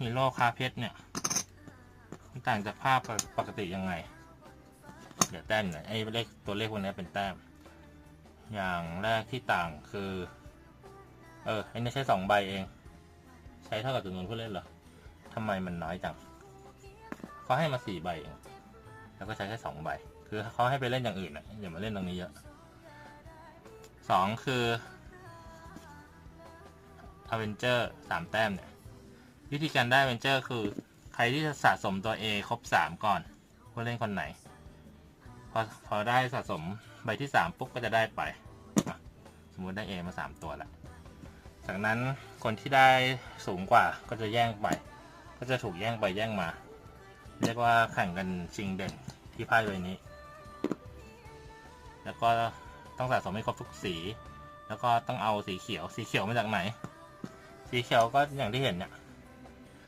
ฮีโร่คาเพชรเนี่ยมันต่างจากภาพปกติยังไง เดี๋ยวแต้มหน่ยไอ้เลขตัวเลขพวกนี้เป็นแต้ม อย่างแรกที่ต่างคือ เออไอ้นี่ใช้สองใบเอง ใช้เท่ากับจำนวนผู้เล่นเหรอทำไมมันน้อยจังเขาให้มาสี่ใบเอง แล้วก็ใช้แค่สองใบ คือเขาให้ไปเล่นอย่างอื่นอะอย่ามาเล่นตรงนี้เยอะสองคืออเวนเจอร์สามแต้มเนี่ย วิธีการได้เวนเจอร์คือ ใครที่สะสมตัว A ครบสามก่อนผู้เล่นคนไหน พอพอได้สะสมใบที่สามปุ๊บก็จะได้ไป สมมุติได้ A มาสามตัวละจากนั้นคนที่ได้สูงกว่าก็จะแย่งไป ก็จะถูกแย่งไปแย่งมา เรียกว่าแข่งกันชิงเด่นที่ไพ่ใบนี้ แล้วก็ต้องสะสมให้ครบทุกสี แล้วก็ต้องเอาสีเขียว สีเขียวมาจากไหน สีเขียวก็อย่างที่เห็นเนี่ย